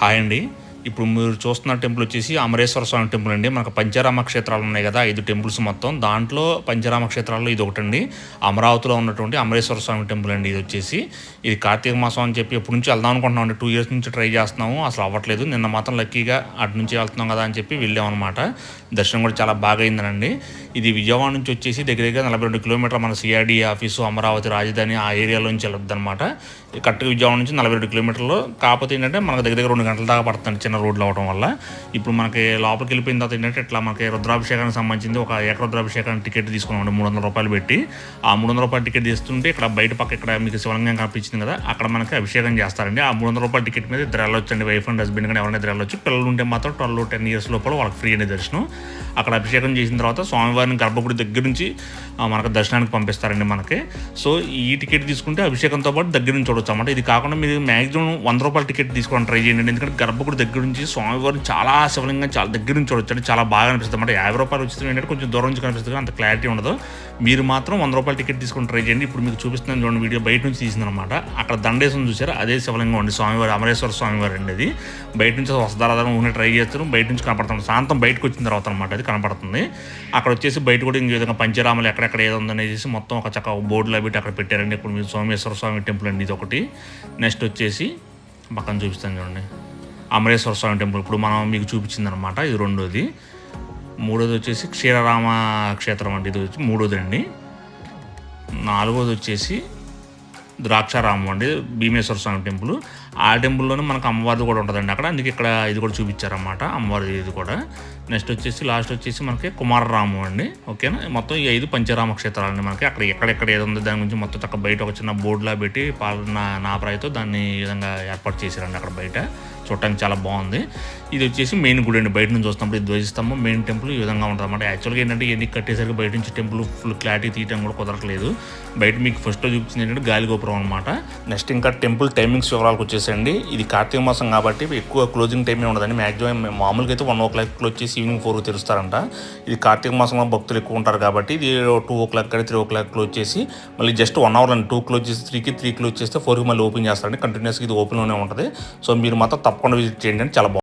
Hi అండి. ఇప్పుడు మీరు చూస్తున్న టెంపుల్ వచ్చేసి అమరేశ్వర స్వామి టెంపుల్ అండి. మనకు పంచరామ క్షేత్రాలు ఉన్నాయి కదా ఐదు టెంపుల్స్ మొత్తం. దాంట్లో పంచరామ క్షేత్రాల్లో ఇది ఒకటండి. అమరావతిలో ఉన్నటువంటి అమరేశ్వర స్వామి టెంపుల్ అండి ఇది వచ్చేసి. ఇది కార్తీక మాసం అని చెప్పి ఎప్పటి నుంచి వెళ్దాం అనుకుంటున్నాం అండి. టూ ఇయర్స్ నుంచి ట్రై చేస్తున్నాము. అసలు అవ్వట్లేదు. నిన్న మాత్రం లక్కీగా అటు నుంచి వెళ్తున్నాం కదా అని చెప్పి వెళ్ళాం అనమాట దర్శనం కూడా చాలా బాగా అయిందనండి. ఇది విజయవాడ నుంచి వచ్చేసి దగ్గర దగ్గర నలభై రెండు కిలోమీటర్ల మన సిఆర్డీ ఆఫీసు అమరావతి రాజధాని ఆ ఏరియాలో నుంచి వెళ్ళొద్దు అనమాట కరెక్ట్గా విజయవాడ నుంచి నలభై రెండు కిలోమీటర్లు. కాకపోతే ఏంటంటే మనకు దగ్గర దగ్గర రెండు గంటల దాకా పడుతుంది చిన్న రోడ్లు అవడం వల్ల ఇప్పుడు మనకి లోపలికి వెళ్ళిపోయిన తర్వాత ఏంటంటే ఇట్లా మనకి రుద్రాభిషేకానికి సంబంధించింది ఒక ఏక రుద్రాభిషేకానికి టికెట్ తీసుకున్నామండి మూడు వందల రూపాయలు పెట్టి. ఆ మూడు వందల రూపాయల టికెట్ తీసుకుంటే ఇక్కడ బయట పక్క ఇక్కడ మీకు శివలింగం కనిపించింది కదా అక్కడ మనకి అభిషేకం చేస్తారండి. ఆ మూడు వందల రూపాయల టికెట్ మీద ఇద్దరు వెళ్ళొచ్చండి వైఫ్ అండ్ హస్బెండ్ కానీ ఎవరైనా ఇద్దరు వెళ్ళొచ్చు. పిల్లలు ఉంటే మాత్రం ట్వెల్వ్ టెన్ ఇయర్స్ లోపల వాళ్ళకి ఫ్రీ అనే దర్శనం. అక్కడ అభిషేకం చేసిన తర్వాత స్వామివారిని గర్భగుడి దగ్గర నుంచి మనకు దర్శనానికి పంపిస్తారండి మనకి. సో ఈ టికెట్ తీసుకుంటే అభిషేకంతో పాటు దగ్గర నుంచి చూడొచ్చు అన్నమాట. ఇది కాకుండా మీరు మాక్సిమం వంద రూపాయల టికెట్ తీసుకోవడం ట్రై చేయండి ఎందుకంటే గర్భగుడి దగ్గర నుంచి స్వామివారిని చాలా శివలింగం చాలా దగ్గర నుంచి చూడొచ్చు చాలా బాగా అనిపిస్తుంది. అంటే యాభై రూపాయలు వచ్చింది ఏంటంటే కొంచెం దూరం నుంచి కనిపిస్తుంది. అంత క్లారిటీ ఉండదు. మీరు మాత్రం వంద రూపాయలు టికెట్ తీసుకొని ట్రై చేయండి. ఇప్పుడు మీకు చూపిస్తున్నాను చూడండి వీడియో బయట నుంచి తీసిందనమాట. అక్కడ దండేశం చూసారు అదే శివలింగం అండి స్వామివారి అమరేశ్వర స్వామివారి అండి అది. బయట నుంచి వస్తారాధారం ఉన్న ట్రై చేస్తారు. బయట నుంచి కనపడుతుంది. సాయంత్రం బయటకు వచ్చిన తర్వాత అనమాట అది కనపడుతుంది. అక్కడ వచ్చేసి బయట కూడా ఇంక విధంగా పంచరామలు ఎక్కడెక్కడ ఏదో ఉందనేసి మొత్తం ఒక చక్క బోర్డులో పెట్టి అక్కడ పెట్టారండి. ఇప్పుడు మీరు సోమేశ్వర స్వామి టెంపుల్ అండి ఇది ఒకటి. నెక్స్ట్ వచ్చేసి పక్కన చూపిస్తాను చూడండి. అమరేశ్వర స్వామి టెంపుల్. ఇప్పుడు మనం మీకు చూపించింది అనమాట ఇది రెండోది. మూడోది వచ్చేసి క్షీరరామ క్షేత్రం అండి ఇది వచ్చి మూడోది అండి. నాలుగోది వచ్చేసి ద్రాక్షారామం అండి భీమేశ్వర స్వామి టెంపుల్. ఆ టెంపుల్లోనే మనకు అమ్మవారిది కూడా ఉంటుందండి అక్కడ. అందుకే ఇక్కడ ఇది కూడా చూపించారన్నమాట అమ్మవారి ఇది కూడా. నెక్స్ట్ వచ్చేసి లాస్ట్ వచ్చేసి మనకి కుమారరాము అండి. ఓకేనా? మొత్తం ఈ ఐదు పంచరామ క్షేత్రాలని మనకి. అక్కడ ఎక్కడెక్కడ ఏది ఉందో దాని గురించి మొత్తం చక్క బయట ఒక చిన్న బోర్డులా పెట్టి పాలన నాపరాయితో దాన్ని విధంగా ఏర్పాటు చేశారండి అక్కడ బయట. చూడటానికి చాలా బాగుంది. ఇది వచ్చేసి మెయిన్ గుడి అండి. బయట నుంచి వస్తున్నప్పుడు ఇది ధ్వజిస్తంభం. మెయిన్ టెంపుల్ ఈ విధంగా ఉంటుంది అనమాట యాక్చువల్గా ఏంటంటే ఎన్ని కట్టేసరికి బయట నుంచి టెంపుల్ ఫుల్ క్లారిటీ తీయడం కూడా కుదరట్లేదు. బయట మీకు ఫస్ట్లో చూపించింది ఏంటంటే గాలి గోపురం అనమాట నెక్స్ట్ ఇంకా టెంపుల్ టైమింగ్స్ వివరాలకు వచ్చేసండి ఇది కార్తీక మాసం కాబట్టి ఎక్కువ క్లోజింగ్ టైమే ఉండదండి. మాక్సిమం మామూలుగా అయితే వన్ ఓ క్లాక్ వచ్చేసి ఈవినింగ్ ఫోర్కి తెరుస్తారంట. ఇది కార్తీక మాసంలో భక్తులు ఎక్కువ ఉంటారు కాబట్టి ఇది టూ ఓ క్లాక్ కానీ త్రీ ఓ క్లాక్ క్లోజ్ చేసి మళ్ళీ జస్ట్ వన్ అవర్ అండి. టూ క్లోజ్ చేసి త్రీకి త్రీ క్లోజ్ చేస్తే ఫోర్కి మళ్ళీ ఓపెన్ చేస్తారండి. కంటిన్యూస్గా ఇది ఓపెన్లోనే ఉంటుంది. సో మీరు మాత్రం తప్పకుండా విజిట్ చేయండి చాలా బాగుంది